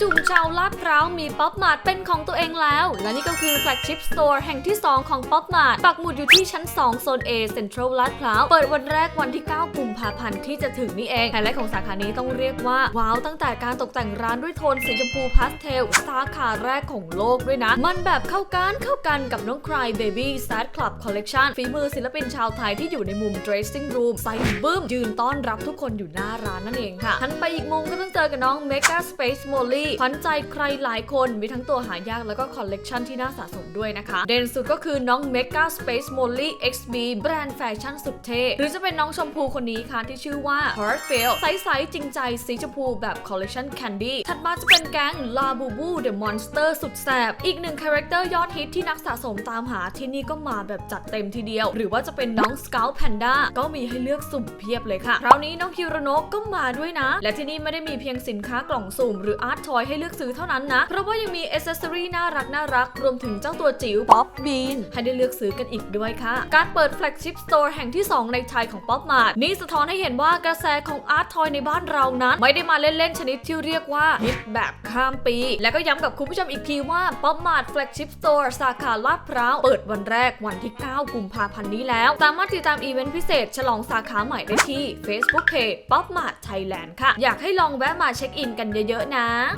จุ่มชาวลาดพร้าวมีป๊อปมาร์ทเป็นของตัวเองแล้ว และนี่ก็คือแฟลกชิพสโตร์แห่งที่ 2 ของป๊อปมาร์ทปักหมุดอยู่ที่ชั้น 2 โซน A เซ็นทรัลลาดพร้าวเปิดวันแรกวันที่ 9 กุมภาพันธ์ที่จะถึงนี่เองไฮไลท์ของสาขานี้ต้องเรียกว่า ว้าวตั้งแต่การตกแต่งร้านด้วยโทนสีชมพูพาสเทลสาขาแรกของโลกด้วยนะ มันแบบเข้ากันเข้ากันกับน้อง Cry Baby Sad Club Collection ฝีมือศิลปินชาวไทยที่อยู่ในมุม dressing room ใส่บึ้มยืนต้อนรับทุกคนอยู่หน้าร้านนั่นเองค่ะทันไปอีกมุมก็ต้องเจอกับน้อง Mega Space Molly ขวัญใจใครหลายคนมีทั้งตัวหายากแล้วก็คอลเลกชันที่น่าสะสมด้วยนะคะ เด่นสุดก็คือน้อง Mega Space Molly XB แบรนด์แฟชั่นสุดเท่หรือจะเป็นน้องชมพูคนนี้ค่ะที่ชื่อว่า Heartfeel ใสๆจริงใจสีชมพูแบบคอลเลกชัน Candy ถัดมาจะเป็นแก๊ง La Bubu The Monster สุดแสบ อีกหนึ่งคาแรคเตอร์ยอดฮิตที่นักสะสมตามหาที่นี่ก็มาแบบจัดเต็มทีเดียว หรือว่าจะเป็นน้อง Scout Panda ก็มีให้เลือกสุ่มเพียบเลยค่ะคราวนี้น้องคิโรโนะก็มาด้วยนะ และที่นี่ไม่ได้มีเพียงสินค้ากล่องสุ่มหรืออาร์ตทอยให้เลือกซื้อเท่านั้นนะ เพราะว่ายังมีอ c เซสซอรี่น่ารักน่ารัก รวมถึงเจ้าตัวจิ๋วป๊อปบีนให้ได้เลือกซื้อกันอีกด้วยค่ะ การเปิดแฟลกชิพสโตร์แห่งที่ 2 ในไทยของป๊อปมาร์ทนี่สะท้อนให้เห็นว่ากระแสของอาร์ตทอยในบ้านเรานั้น ไม่ได้มาเล่นๆชนิดที่เรียกว่าฮิตแบบข้ามปี และก็ย้ำกับคุณผู้ชมอีกทีว่าป๊อปมาร์ทแฟลกชิพสโตร์สาขาลาดพร้าวเปิดวันแรกวันที่ 9 กุมภาพันธ์นี้แล้ว สามารถติดตามอีเวนต์พิเศษ ฉลองสาขาใหม่ได้ที่ Facebook Page ป๊อปมาร์ทไทยแลนด์ค่ะ อยากให้ลองแวะมาเช็คอินกันเยอะๆนะ